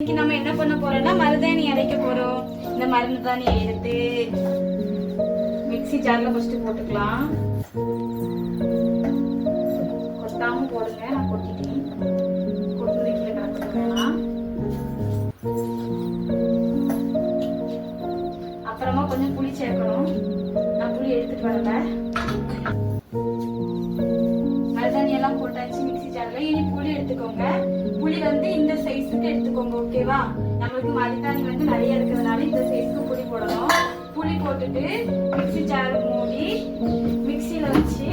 இன்னைக்கு நம்ம என்ன பண்ண போறோம்னா மருதாணி அரைக்க போறோம். இந்த மருதாணியை எடுத்து மிக்ஸி ஜார்ல ஃபர்ஸ்ட் போட்டுக்கலாம். கொத்தாம போடுங்க நான் கொட்டிட்டேன். கொட்டுறது கீழே கிடக்க அப்புறமா கொஞ்சம் புளி சேர்க்கணும். நான் புளி எடுத்துட்டு வரல. ஓகேவா நம்மளுக்கு மருதாணி வந்து நிறைய இருக்கிறதுனால இந்த சைஸ்க்கு புளி போடணும். புளி போட்டுட்டு மிக்ஸி ஜார் மூடி மிக்சியில் வச்சு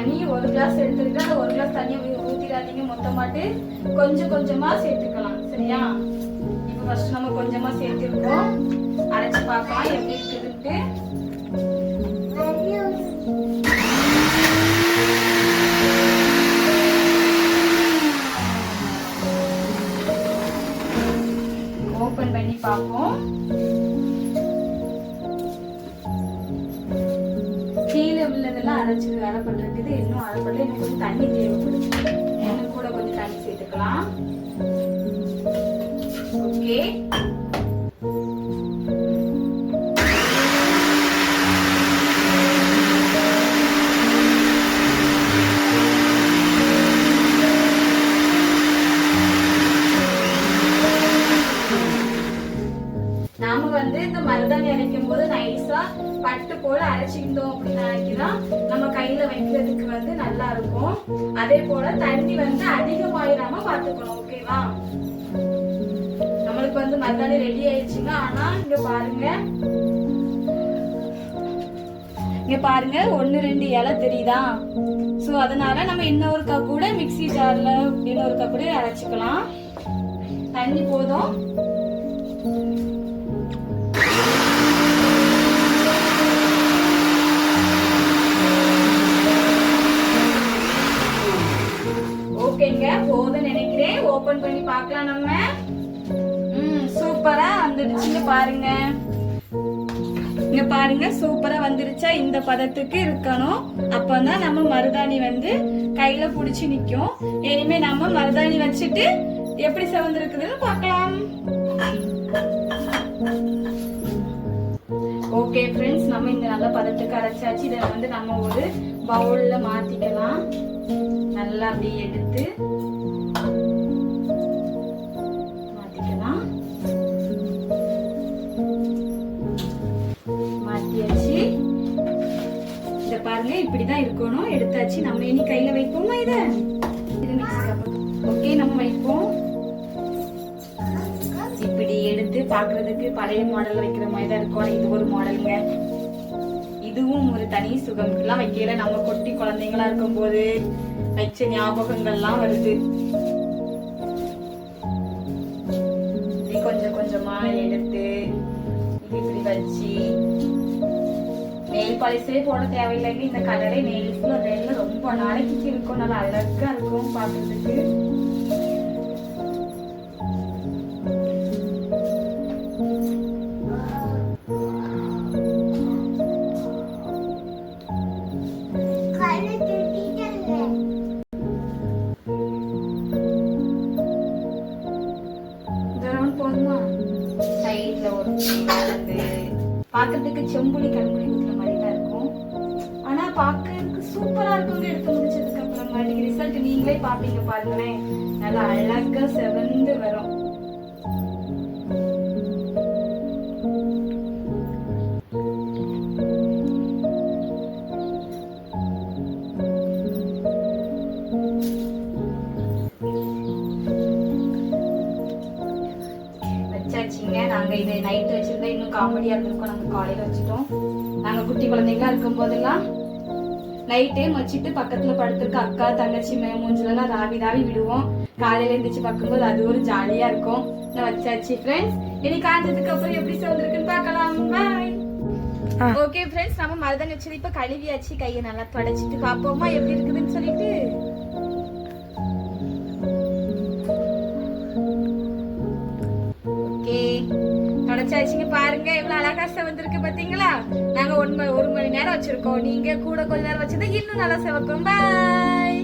தண்ணி ஒரு கிளாஸ் எடுத்துக்கிட்டு அந்த ஒரு கிளாஸ் தண்ணி ஊற்றிடாதீங்க மொத்தமாட்டு கொஞ்சம் கொஞ்சமாக சேர்த்துக்கலாம். சரியா? இப்போ ஃபர்ஸ்ட் நம்ம கொஞ்சமாக சேர்த்துருக்கோம். அரைச்சி பார்க்கலாம். எப்படி இருக்குதுன்ட்டு. ஓப்பன் பண்ணி பார்ப்போம். கீழே உள்ளதெல்லாம் அரைச்சு அரைப்பட்டிருக்குது இன்னும் அதை அரைப்படல எனக்கு வந்து தண்ணி தேவைப்படுது. நாம வந்து இந்த மருதாணி அரைக்கும் போது நைஸா பட்டு போல அரைச்சிக்கிட்டோம் அப்படின்னு நினைக்கிறோம் நம்ம கையில வைக்கிறதுக்கு வந்து நல்லா இருக்கும். அதே போல தண்ணி வந்து அதிகமாயிராம பாத்துக்கணும் ஓகேவா நம்மளுக்கு வந்து மருதாணி ரெடி ஆயிடுச்சுங்க. ஆனா இங்க பாருங்க. இங்க பாருங்க ஒன்னு ரெண்டு இலை தெரியுதா? சோ அதனால நம்ம இன்னொருக்கா கூட மிக்ஸி ஜார்ல இன்னொருக்கா கூட அரைச்சிக்கலாம். தண்ணி போதும். போதும் ஓபன் பண்ணி பார்க்கலாம் நம்ம. ம் சூப்பரா வந்துடுச்சுங்க பாருங்க. இங்க பாருங்க சூப்பரா வந்துருச்சா? இந்த பதத்துக்கு இருக்கணும். அப்பதான் நம்ம மருதாணி வந்து கையில புடிச்சு நிக்கும். இனிமே நம்ம மருதாணி வச்சுட்டு எப்படி செவந்திருக்குதுன்னு பார்க்கலாம். ஓகே ஃப்ரெண்ட்ஸ் நம்ம இந்த நல்ல பதத்துக்கு அரைச்சாச்சு. இதை வந்து நம்ம ஒரு பவுல்ல மாத்திக்கலாம். நல்லா அப்படியே எடுத்து இப்படிதான் எடுத்தாச்சு. நம்ம இனி கையில வைப்போமா இத? இது ஓகே நம்ம வைப்போம். இப்படி எடுத்து பாக்குறதுக்கு பழைய மாடல் வைக்கிற மாதிரி தான் இருக்கும். இது ஒரு மாடலுங்க இதுவும் ஒரு தனி சுகம். எல்லாம் வைக்கல நம்ம கொட்டி குழந்தைங்களா இருக்கும்போது வச்ச ஞாபகங்கள்லாம் வருது. கொஞ்சம் கொஞ்சமா எடுத்து இப்படி வச்சு பாலிஷே போட தேவையில்லைங்க இந்த கலரே நெயில்ஸ்ல ரெண்டு ரொம்ப நாளைக்கு இருக்கும் நல்லா அழகா இருக்கும் பாக்குறதுக்கு பார்க்கறதுக்கு round போதுமா ஒரு செம்புலி கரும்புலி பார்க்கறதுக்கு சூப்பரா இருக்குங்க எடுத்து முடிச்சதுக்கு அப்புறமாட்டிக்கு ரிசல்ட் நீங்களே பாப்பீங்க பாருங்களேன் நல்லா அழகா செவந்து வரும். வச்சாச்சுங்க. நாங்க இதை நைட் வச்சிருந்தா இன்னும் காமெடியா இருந்திருக்கும். நாங்க காலையில வச்சுட்டோம். நாங்க குட்டி குழந்தைங்களா இருக்கும் போதெல்லாம் நைட் டைம் வச்சுட்டு பக்கத்துல படுத்திருக்க அக்கா தங்கச்சி மே மூஞ்சிலலாம் ராவி ராவி விடுவோம். காலையில எந்திரிச்சு பார்க்கும்போது அது ஒரு ஜாலியா இருக்கும். நான் வச்சாச்சு ஃப்ரெண்ட்ஸ் இனி காஞ்சதுக்கு அப்புறம் எப்படி சேர்ந்துருக்குன்னு பார்க்கலாம். பாய் ஓகே ஃப்ரெண்ட்ஸ் நம்ம மருதாணி வச்சது இப்ப கழுவியாச்சு. கையை நல்லா தொடச்சிட்டு பாப்போமா எப்படி இருக்குதுன்னு சொல்லிட்டு. ஓகே ஆச்சுங்க பாருங்க. எவ்வளவு அழகா செவந்திருக்கு பாத்தீங்களா? நாங்க ஒன்பது மணி ஒரு மணி நேரம் வச்சிருக்கோம். நீங்க கூட கொஞ்ச நேரம் வச்சிருந்தா இன்னும் நல்லா செவக்கும். பாய்